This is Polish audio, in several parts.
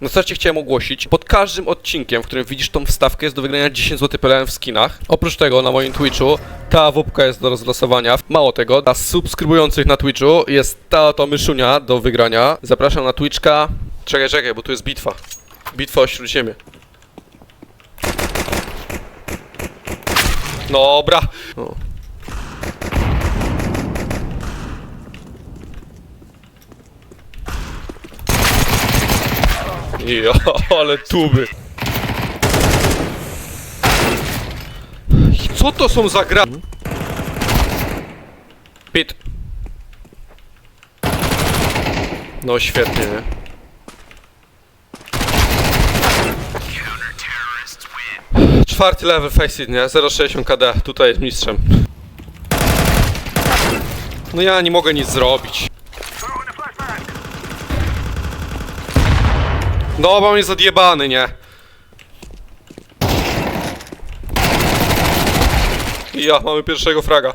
Na starcie chciałem ogłosić, pod każdym odcinkiem, w którym widzisz tą wstawkę, jest do wygrania 10 zł PLN w skinach. Oprócz tego na moim Twitchu ta wupka jest do rozlosowania. Mało tego, dla subskrybujących na Twitchu jest ta oto myszunia do wygrania. Zapraszam na Twitchka. Czekaj, czekaj, bo tu jest bitwa. Bitwa o Śródziemie. Dobra. Jo, ale tuby. Co to są za gra? Pit. No świetnie, nie? Czwarty level face nie? 0,60 KD, tutaj jest mistrzem. No ja nie mogę nic zrobić. No, on jest odjebany, nie? Ja, mamy pierwszego fraga.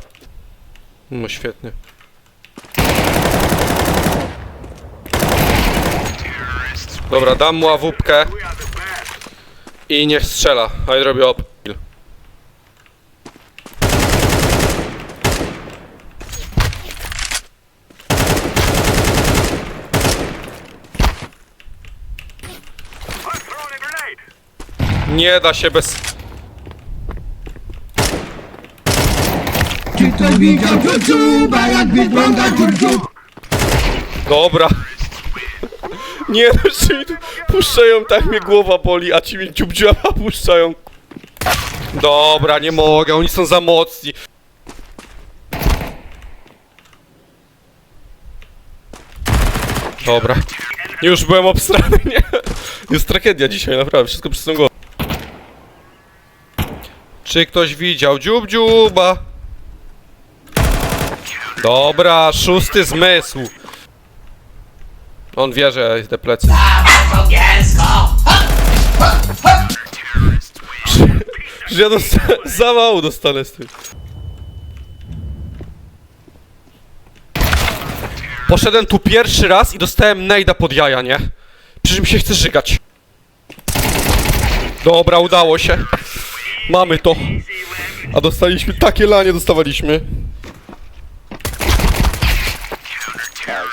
No świetnie. Dobra, dam mu awupkę. I niech strzela, a ja robię op. Nie da się bez... Czy ktoś widział dziuba, jak wygląda dziób Dobra. Nie, no, ci mi tu puszczają, tak mnie głowa boli, a ci mi dziubdziaba puszczają. Dobra, nie mogę, oni są za mocni. Dobra. Już byłem obstrany, nie? Jest tragedia dzisiaj, naprawdę, wszystko przez tą głowę. Czy ktoś widział dziób dziuba? Dobra, szósty zmysł. On wie, że idę plecy. Że ja dostanę, za mało dostanę z tym. Poszedłem tu pierwszy raz i dostałem nejda pod jaja, nie? Przecież mi się chce żygać. Dobra, udało się. Mamy to. A dostaliśmy takie lanie dostawaliśmy.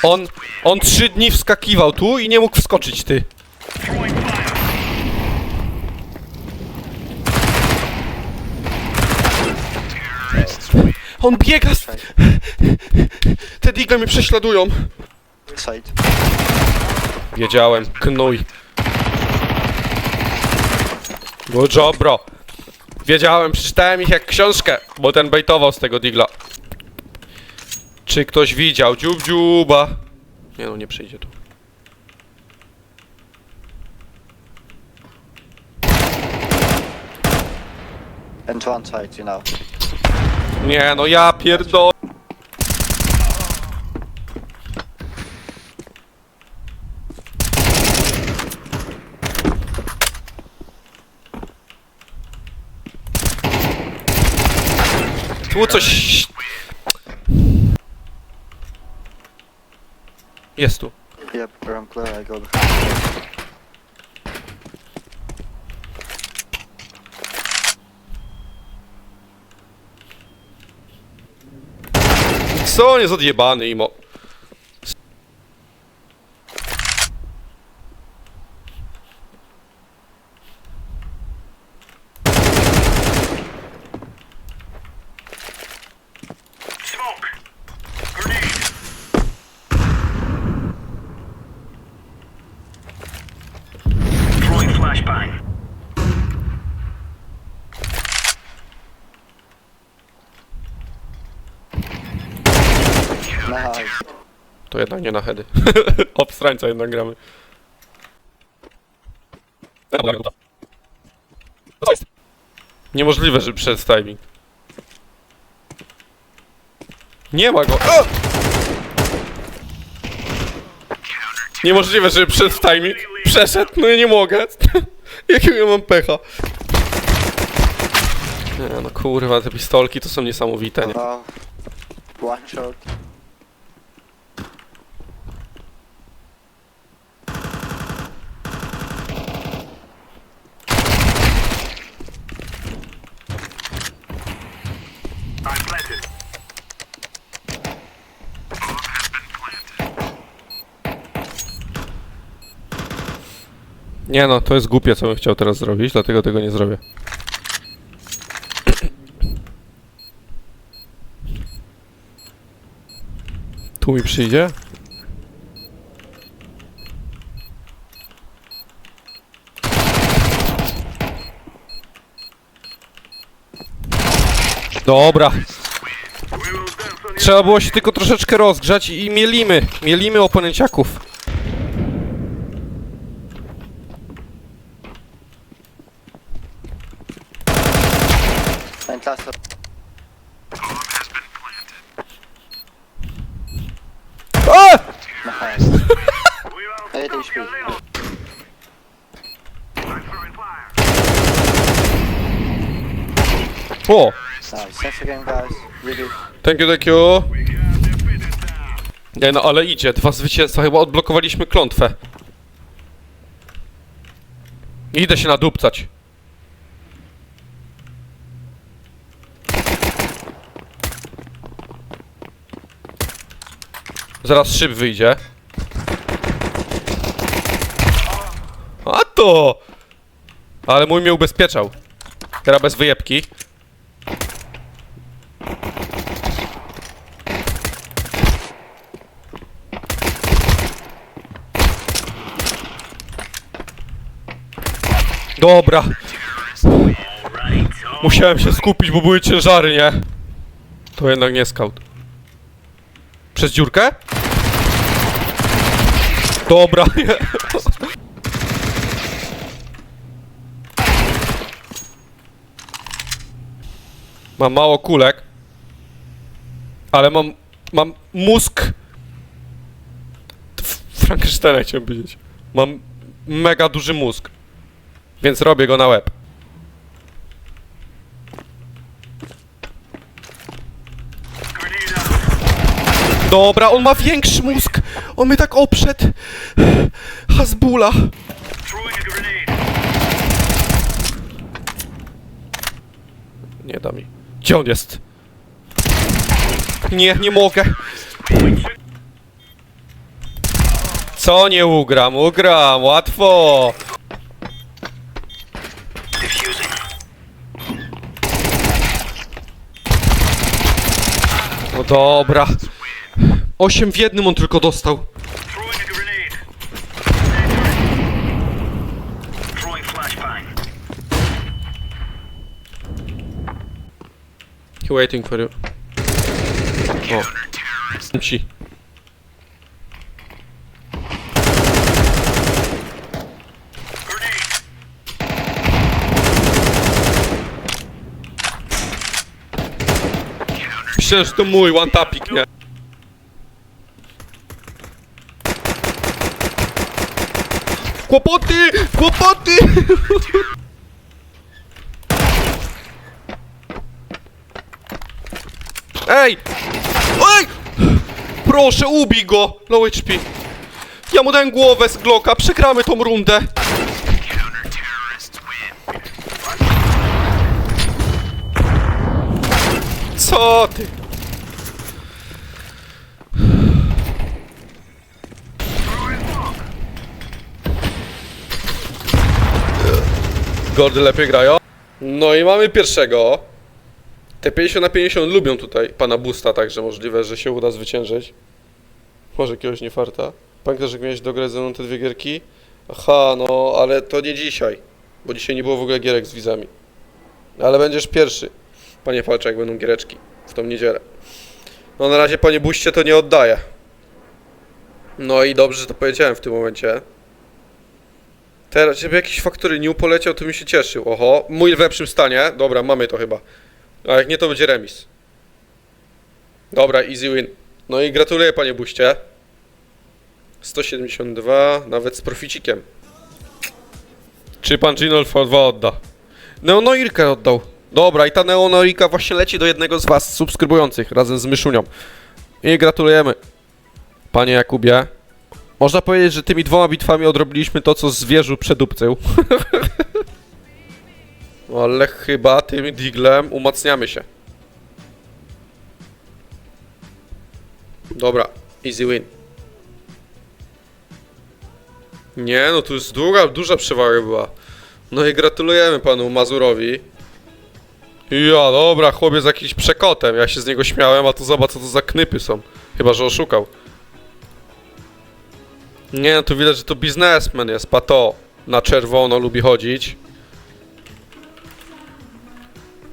On, on trzy dni wskakiwał tu i nie mógł wskoczyć, ty. On biega. Te digle mnie prześladują. Side. Wiedziałem, knuj. Good job, bro. Wiedziałem, przeczytałem ich jak książkę, bo ten bejtował z tego digla. Czy ktoś widział dziób dziuba? Nie no, nie przyjdzie tu. And one side, you know. Nie no, ja pierdol... Tu coś... Jest tu. Yep, around clear, I go. Co on jest odjebany, imo. Throwing To jednak nie na heady. Obstrańca jednak gramy. Niemożliwe, że przed timing. Nie ma go. O! Niemożliwe, że przed timing. Przeszedł, no ja nie mogę. Jakiego ja mam pecha. Nie, no kurwa, te pistolki to są niesamowite, nie? One shot. Nie no, to jest głupie, co bym chciał teraz zrobić, dlatego tego nie zrobię. Tu mi przyjdzie? Dobra. Trzeba było się tylko troszeczkę rozgrzać i mielimy. Mielimy oponęciaków. And last A! nice. 8 HP. O! Nice. Thanks again, guys. Really. Thank you, thank you. Nie no, ale idzie. Dwa zwycięstwa. Chyba odblokowaliśmy klątwę. Idę się nadupcać. Zaraz szyb wyjdzie. A to! Ale mój mnie ubezpieczał. Teraz bez wyjebki. Dobra. Musiałem się skupić, bo były ciężary, nie? To jednak nie scout. Przez dziurkę? Dobra, nie. Mam mało kulek. Ale mam... Mam mózg... Frankensteina chciałem powiedzieć. Mam mega duży mózg. Więc robię go na łeb. Dobra, on ma większy mózg. On mnie tak oprzedł. Hasbula. Nie da mi. Gdzie on jest? Nie, nie mogę. Co nie ugram? Ugram, łatwo. No dobra. Osiem w jednym on tylko dostał. He waiting for you. O. Ci. Myślałem, że to mój one tapik, nie? Kłopoty! Kłopoty! Ej! Ej! Proszę, ubij go! Low HP. Ja mu dałem głowę z Glocka, przegramy tą rundę. Co ty? Gordy lepiej grają. No i mamy pierwszego. Te 50 na 50 lubią tutaj pana Busta, także możliwe, że się uda zwyciężyć. Może jakiegoś nie farta. Pamiętasz, że miałeś dograć ze mną te dwie gierki? Aha, no, ale to nie dzisiaj. Bo dzisiaj nie było w ogóle gierek z wizami. Ale będziesz pierwszy. Panie Falczak, jak będą giereczki w tą niedzielę. No na razie panie Buście to nie oddaję. No i dobrze, że to powiedziałem w tym momencie. Teraz, żeby jakiś faktory new poleciał, to mi się cieszył. Oho, mój w lepszym stanie. Dobra, mamy to chyba. A jak nie, to będzie remis. Dobra, easy win. No i gratuluję panie Buście. 172, nawet z proficikiem. Czy pan Ginolf 2 odda? Neonoirkę oddał. Dobra, i ta Neonoirka właśnie leci do jednego z was subskrybujących razem z Myszunią. I gratulujemy. Panie Jakubie. Można powiedzieć, że tymi dwoma bitwami odrobiliśmy to, co zwierzu przedupcył. Ale chyba tym diglem umacniamy się. Dobra, easy win. Nie, no tu jest długa, duża przewaga była. No i gratulujemy panu Mazurowi. Ja, dobra, chłopiec jakiś przekotem. Ja się z niego śmiałem, a tu zobacz co to za knypy są. Chyba, że oszukał. Nie, no tu widać, że to biznesmen jest, pato. Na czerwono lubi chodzić.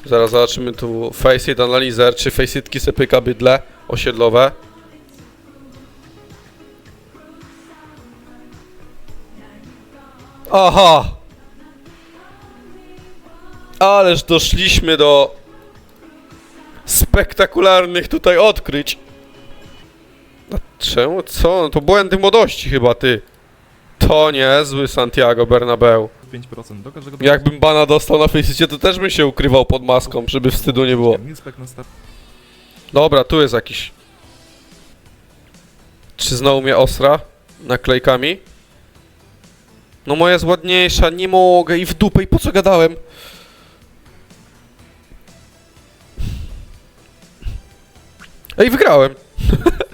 Zaraz zobaczymy tu Faceit Analyzer, czy Faceitki se bydle osiedlowe. Aha! Ależ doszliśmy do spektakularnych tutaj odkryć. Czemu? Co? No to błędy młodości chyba, ty. To niezły Santiago Bernabeu. 5% do każdego Jakbym bana dostał na Faceicie, to też bym się ukrywał pod maską, żeby wstydu nie było. Milspec na start. Dobra, tu jest jakiś. Czy znowu mnie osra? Naklejkami? No moja jest ładniejsza, nie mogę i w dupę i po co gadałem? Ej, wygrałem!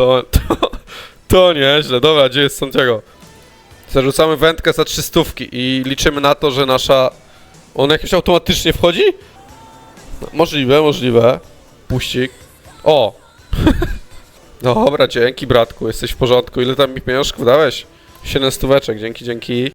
to, to, to nieźle. Dobra, gdzie jest Santiago? Zarzucamy wędkę za trzy stówki i liczymy na to, że nasza... On jakoś automatycznie wchodzi? No, Możliwe, możliwe. Puścik. O! Dobra, dzięki bratku, jesteś w porządku. Ile tam mi pieniążków dałeś? 7 stóweczek, dzięki, dzięki.